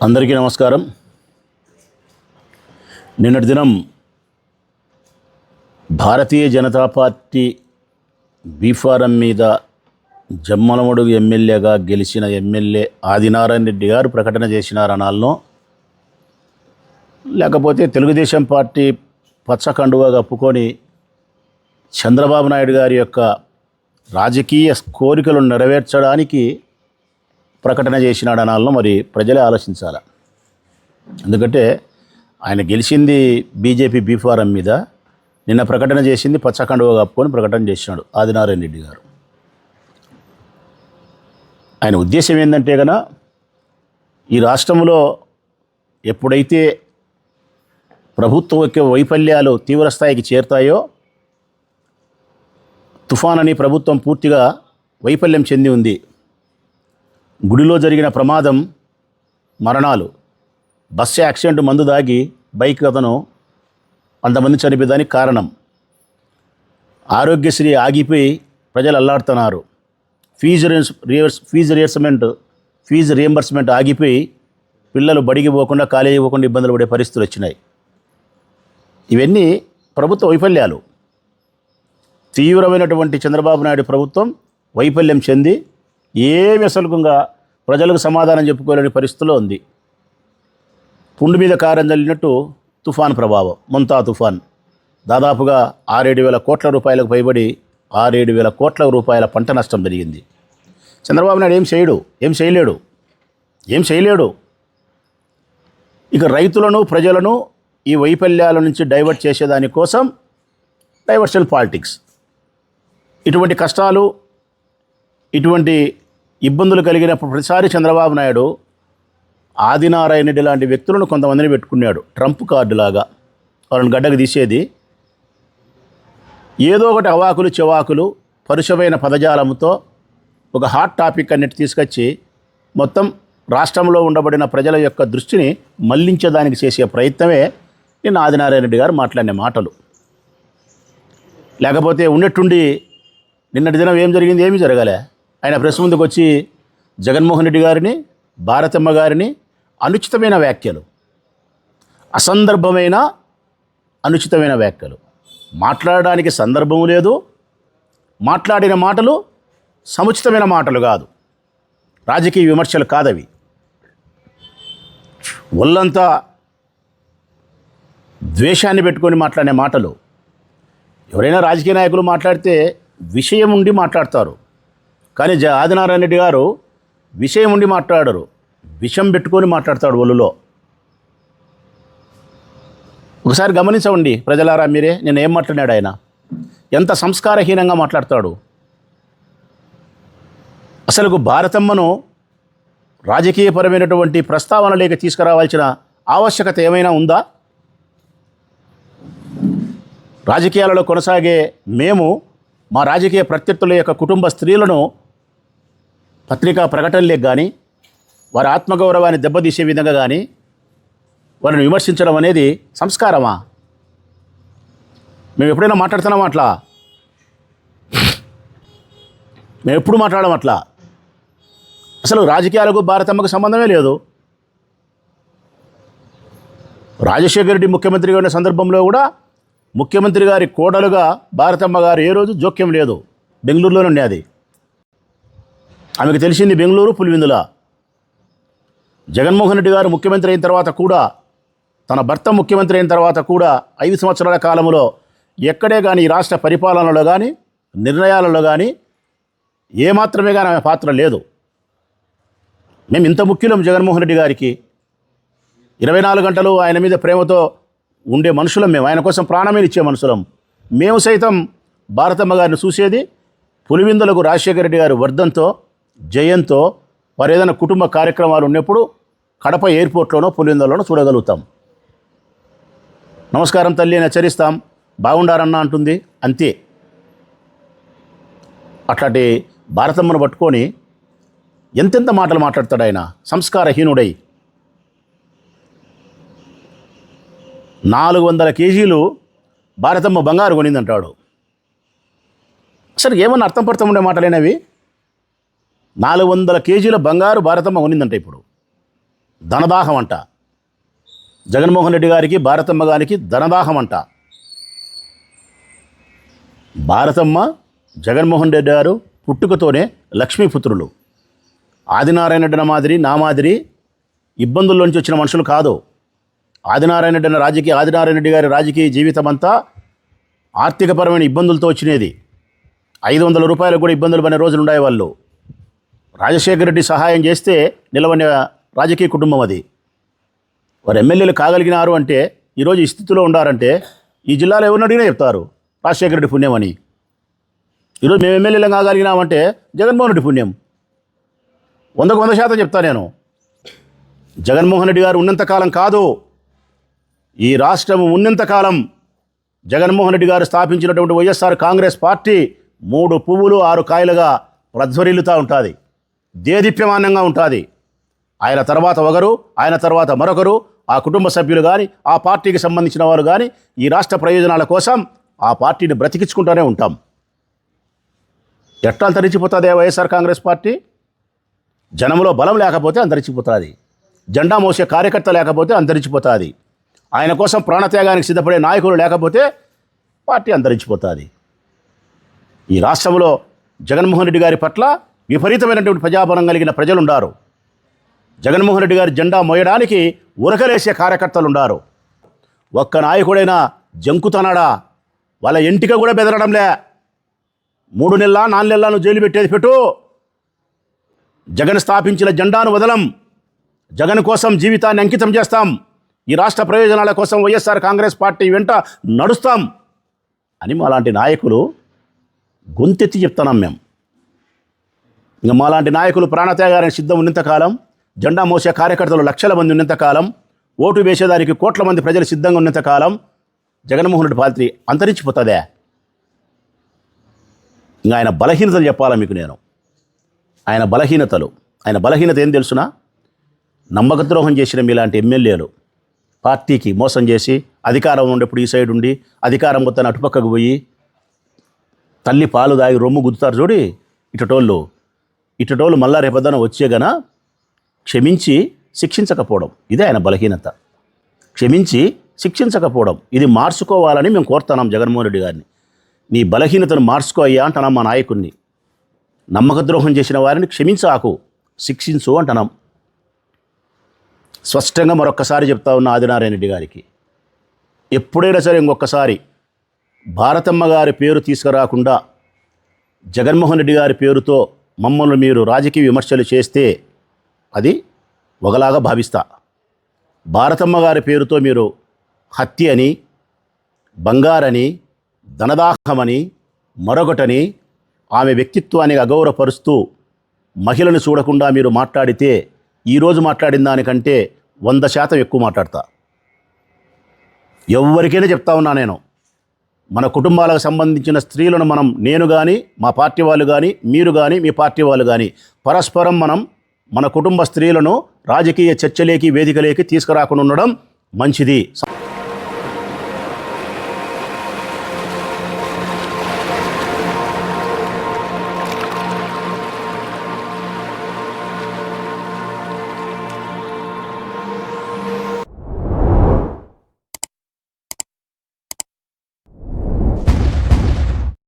అందరికీ నమస్కారం. నిన్నటి దినం భారతీయ జనతా పార్టీ బీఫారం మీద జమ్మలమడుగు ఎమ్మెల్యేగా గెలిచిన ఎమ్మెల్యే ఆదినారాయణ రెడ్డి గారు ప్రకటన చేసినారనాలను లేకపోతే తెలుగుదేశం పార్టీ పచ్చ కండువా కప్పుకొని చంద్రబాబు నాయుడు గారి యొక్క రాజకీయ కోరికలు నెరవేర్చడానికి ప్రకటన చేసినాడు అనాలను మరి ప్రజలే ఆలోచించాలి. ఎందుకంటే ఆయన గెలిచింది బీజేపీ బీఫారం మీద నిన్న ప్రకటన చేసింది పచ్చకండువ కప్పుకొని ప్రకటన చేసినాడు ఆదినారాయణ రెడ్డి గారు. ఆయన ఉద్దేశం ఏంటంటే కన ఈ రాష్ట్రంలో ఎప్పుడైతే ప్రభుత్వ యొక్క వైఫల్యాలు తీవ్రస్థాయికి చేరుతాయో తుఫాన్ అని ప్రభుత్వం పూర్తిగా వైఫల్యం చెంది ఉంది. గుడిలో జరిగిన ప్రమాదం మరణాలు. బస్సు యాక్సిడెంట్ మందు దాగి బైక్ అతను అంతమంది చనిపోయేదానికి కారణం. ఆరోగ్యశ్రీ ఆగిపోయి ప్రజలు అల్లాడుతున్నారు. ఫీజు రియర్స్ ఫీజు రియంబర్స్మెంట్ ఫీజు రియంబర్స్మెంట్ ఆగిపోయి పిల్లలు బడికి పోకుండా కాలేజీ పోకుండా ఇబ్బందులు పడే పరిస్థితులు వచ్చినాయి. ఇవన్నీ ప్రభుత్వ వైఫల్యాలు. తీవ్రమైనటువంటి చంద్రబాబు నాయుడు ప్రభుత్వం వైఫల్యం చెంది ఏమి అసలుగా ప్రజలకు సమాధానం చెప్పుకోలేని పరిస్థితిలో ఉంది. పుండు మీద కారం చల్లినట్టు తుఫాన్ ప్రభావం ముంతా తుఫాన్. దాదాపుగా ఆరేడు వేల కోట్ల రూపాయలకు పైబడి ఆరేడు వేల కోట్ల రూపాయల పంట నష్టం జరిగింది. చంద్రబాబు నాయుడు ఏం చేయడు ఏం చేయలేడు ఏం చేయలేడు. ఇక రైతులను ప్రజలను ఈ వైఫల్యాల నుంచి డైవర్ట్ చేసేదాని కోసం డైవర్షన్ పాలిటిక్స్. ఇటువంటి కష్టాలు ఇటువంటి ఇబ్బందులు కలిగినప్పుడు ప్రతిసారి చంద్రబాబు నాయుడు ఆదినారాయణ రెడ్డి లాంటి వ్యక్తులను కొంతమందిని పెట్టుకున్నాడు. ట్రంప్ కార్డులాగా వాళ్ళని గడ్డకు తీసేది. ఏదో ఒకటి అవాకులు చెవాకులు పరుషమైన పదజాలంతో ఒక హాట్ టాపిక్ అన్నిటి తీసుకొచ్చి మొత్తం రాష్ట్రంలో ఉండబడిన ప్రజల యొక్క దృష్టిని మళ్ళించడానికి చేసే ప్రయత్నమే నిన్న ఆదినారాయణ రెడ్డి గారు మాట్లాడిన మాటలు. లేకపోతే ఉన్నట్టుండి నిన్నటి దినం ఏం జరిగింది? ఏమీ జరగలే. ఆయన ప్రెస్ ముందుకు వచ్చి జగన్మోహన్ రెడ్డి గారిని భారతమ్మ గారిని అనుచితమైన వ్యాఖ్యలు అసందర్భమైన అనుచితమైన వ్యాఖ్యలు. మాట్లాడడానికి సందర్భం లేదు మాట్లాడిన మాటలు సముచితమైన మాటలు కాదు. రాజకీయ విమర్శలు కాదవి. ఒళ్ళంతా ద్వేషాన్ని పెట్టుకొని మాట్లాడే మాటలు. ఎవరైనా రాజకీయ నాయకులు మాట్లాడితే విషయం ఉండి మాట్లాడతారు. కానీ జ ఆదినారాయణ రెడ్డి గారు విషయం ఉండి మాట్లాడరు. విషం పెట్టుకొని మాట్లాడతాడు ఒళ్ళులో. ఒకసారి గమనించండి ప్రజలారా మీరే నేను ఏం మాట్లాడాడు ఆయన? ఎంత సంస్కారహీనంగా మాట్లాడతాడు? అసలు భారతమ్మను రాజకీయపరమైనటువంటి ప్రస్తావన లేక తీసుకురావాల్సిన ఆవశ్యకత ఏమైనా ఉందా? రాజకీయాలలో కొనసాగే మేము మా రాజకీయ ప్రత్యర్థుల యొక్క కుటుంబ స్త్రీలను పత్రికా ప్రకటనలకు కానీ వారి ఆత్మగౌరవాన్ని దెబ్బతీసే విధంగా కానీ వారిని విమర్శించడం అనేది సంస్కారమా? మేము ఎప్పుడైనా మాట్లాడుతున్నాం అట్లా? మేము ఎప్పుడు మాట్లాడడం అట్లా? అసలు రాజకీయాలకు భారతమ్మకు సంబంధమే లేదు. రాజశేఖర రెడ్డి ముఖ్యమంత్రిగా ఉన్న సందర్భంలో కూడా ముఖ్యమంత్రి గారి కోడలుగా భారతమ్మ గారు ఏ రోజు జోక్యం లేదు. బెంగళూరులోనే ఉండేది ఆమెకు తెలిసింది బెంగళూరు పులివిందుల. జగన్మోహన్ రెడ్డి గారు ముఖ్యమంత్రి అయిన తర్వాత కూడా తన భర్త ముఖ్యమంత్రి అయిన తర్వాత కూడా ఐదు సంవత్సరాల కాలంలో ఎక్కడే కానీ ఈ రాష్ట్ర పరిపాలనలో కానీ నిర్ణయాలలో కానీ ఏమాత్రమే కానీ ఆమె పాత్ర లేదు. మేము ఇంత ముఖ్యులం జగన్మోహన్ రెడ్డి గారికి. ఇరవై నాలుగు గంటలు ఆయన మీద ప్రేమతో ఉండే మనుషులం మేము. ఆయన కోసం ప్రాణమే ఇచ్చే మనుషులం. మేము సైతం భారతమ్మ గారిని చూసేది పులివిందులకు రాజశేఖర రెడ్డి గారి వర్ధంతో జయంతో వారు ఏదైనా కుటుంబ కార్యక్రమాలు ఉన్నప్పుడు కడప ఎయిర్పోర్ట్లోనో పులిందలోనో చూడగలుగుతాం. నమస్కారం తల్లి అని హెచ్చరిస్తాం. బాగుండారన్న అంటుంది. అంతే. అట్లాంటి భారతమ్మను పట్టుకొని ఎంతెంత మాటలు మాట్లాడతాడు ఆయన? సంస్కారహీనుడై. నాలుగు వందల కేజీలు భారతమ్మ బంగారు కొనిందంటాడు. అసలు ఏమన్నా అర్థం పడతాం ఉండే మాటలేనవి? నాలుగు వందల కేజీల బంగారు భారతమ్మ కొనిందంట ఇప్పుడు. ధనదాహం అంట జగన్మోహన్ రెడ్డి గారికి భారతమ్మ గారికి ధనదాహం అంట భారతమ్మ జగన్మోహన్ రెడ్డి గారు పుట్టుకతోనే లక్ష్మీపుత్రులు. ఆదినారాయణ రెడ్డి మాదిరి నా మాదిరి ఇబ్బందుల్లోంచి వచ్చిన మనుషులు కాదు. ఆదినారాయణ రెడ్డి రాజకీయ ఆదినారాయణ రెడ్డి గారి రాజకీయ జీవితం అంతా ఆర్థికపరమైన ఇబ్బందులతో వచ్చినది. ఐదు వందల రూపాయలకు కూడా ఇబ్బందులు పడిన రోజులు ఉండేవాళ్ళు రాజశేఖర రెడ్డి సహాయం చేస్తే నిలవని రాజకీయ కుటుంబం అది. వారు ఎమ్మెల్యేలు కాగలిగినారు అంటే ఈరోజు ఈ స్థితిలో ఉండారంటే ఈ జిల్లాలో ఎవరిని అడిగినా చెప్తారు రాజశేఖర రెడ్డి పుణ్యమని ఈరోజు మేము ఎమ్మెల్యేలు కాగలిగినామంటే జగన్మోహన్ రెడ్డి పుణ్యం. వందకు వంద శాతం చెప్తా నేను. జగన్మోహన్ రెడ్డి గారు ఉన్నంతకాలం కాదు. ఈ రాష్ట్రం ఉన్నంతకాలం జగన్మోహన్ రెడ్డి గారు స్థాపించినటువంటి వైఎస్ఆర్ కాంగ్రెస్ పార్టీ మూడు పువ్వులు ఆరు కాయలుగా ప్రజ్వరిల్లుతూ ఉంటుంది. దేదీప్యమానంగా ఉంటుంది. ఆయన తర్వాత ఒకరు ఆయన తర్వాత మరొకరు ఆ కుటుంబ సభ్యులు కానీ ఆ పార్టీకి సంబంధించిన వారు కానీ ఈ రాష్ట్ర ప్రయోజనాల కోసం ఆ పార్టీని బ్రతికించుకుంటూనే ఉంటాం. ఎట్లా అంతరించిపోతుంది వైఎస్ఆర్ కాంగ్రెస్ పార్టీ? జనంలో బలం లేకపోతే అంతరించిపోతుంది. జెండా మోసే కార్యకర్త లేకపోతే అంతరించిపోతుంది. ఆయన కోసం ప్రాణత్యాగానికి సిద్ధపడే నాయకులు లేకపోతే పార్టీ అంతరించిపోతుంది. ఈ రాష్ట్రంలో జగన్మోహన్ రెడ్డి గారి పట్ల విపరీతమైనటువంటి ప్రజాబలం కలిగిన ప్రజలు జగన్మోహన్ రెడ్డి గారి జెండా మోయడానికి ఉరకలేసే కార్యకర్తలు ఉన్నారు ఒక్క నాయకుడైనా జంకుతనాడా? వాళ్ళ ఎంటిక కూడా బెదరడంలే. మూడు నెలల నాలుగు నెలల జైలు పెట్టేది పెట్టు. జగన్ స్థాపించిన జెండాను వదలం. జగన్ కోసం జీవితాన్ని అంకితం చేస్తాం. ఈ రాష్ట్ర ప్రయోజనాల కోసం వైఎస్ఆర్ కాంగ్రెస్ పార్టీ వెంట నడుస్తాం. అని మా లాంటి నాయకులు గొంతెత్తి చెప్తున్నాం మేము. ఇంకా మాలాంటి నాయకులు ప్రాణత్యాగానికి సిద్ధం ఉన్నంతకాలం జెండా మోసే కార్యకర్తలు లక్షల మంది ఉన్నంతకాలం ఓటు వేసేదానికి కోట్ల మంది ప్రజలు సిద్ధంగా ఉన్నంతకాలం జగన్మోహన్ రెడ్డి పార్టీ అంతరించిపోతుందే? ఇంకా ఆయన బలహీనతలు చెప్పాలా మీకు నేను? ఆయన బలహీనతలు. ఆయన బలహీనత ఏం తెలుసునా? నమ్మకద్రోహం చేసిన మీలాంటి ఎమ్మెల్యేలు పార్టీకి మోసం చేసి అధికారం ఉండేప్పుడు ఈ సైడ్ ఉండి అధికారం మొత్తం అటుపక్కకు పోయి తల్లి పాలు దాగి రొమ్ము గుద్దుతారు చూడి ఇటటోళ్ళు. ఇటటోళ్ళు మళ్ళా రేపొద్దున వచ్చేగన క్షమించి శిక్షించకపోవడం. ఇదే ఆయన బలహీనత. క్షమించి శిక్షించకపోవడం. ఇది మార్చుకోవాలని మేము కోరుతున్నాం జగన్మోహన్ రెడ్డి గారిని. నీ బలహీనతను మార్చుకో అయ్యా అంటున్నాం మా నాయకుడిని నమ్మకద్రోహం చేసిన వారిని క్షమించాకు శిక్షించు అంటున్నాం. స్పష్టంగా మరొక్కసారి చెప్తా ఉన్న ఆదినారాయణ రెడ్డి గారికి. ఎప్పుడైనా సరే ఇంకొకసారి భారతమ్మ గారి పేరు తీసుకురాకుండా జగన్మోహన్ రెడ్డి గారి పేరుతో మమ్మల్ని మీరు రాజకీయ విమర్శలు చేస్తే అది ఒకలాగా భావిస్తా. భారతమ్మ గారి పేరుతో మీరు హత్య అని బంగారని ధనదాహమని మరొకటని ఆమె వ్యక్తిత్వాన్ని అగౌరవపరుస్తూ మహిళను చూడకుండా మీరు మాట్లాడితే ఈరోజు మాట్లాడిన దానికంటే వంద శాతం ఎక్కువ మాట్లాడతా. ఎవరికైనా చెప్తా ఉన్నా నేను. మన కుటుంబాలకు సంబంధించిన స్త్రీలను మనం నేను కానీ మా పార్టీ వాళ్ళు కానీ మీరు కానీ మీ పార్టీ వాళ్ళు కానీ పరస్పరం మనం మన కుటుంబ స్త్రీలను రాజకీయ చర్చలేకి వేదికలేకి తీసుకురాకుండా ఉండడం మంచిది.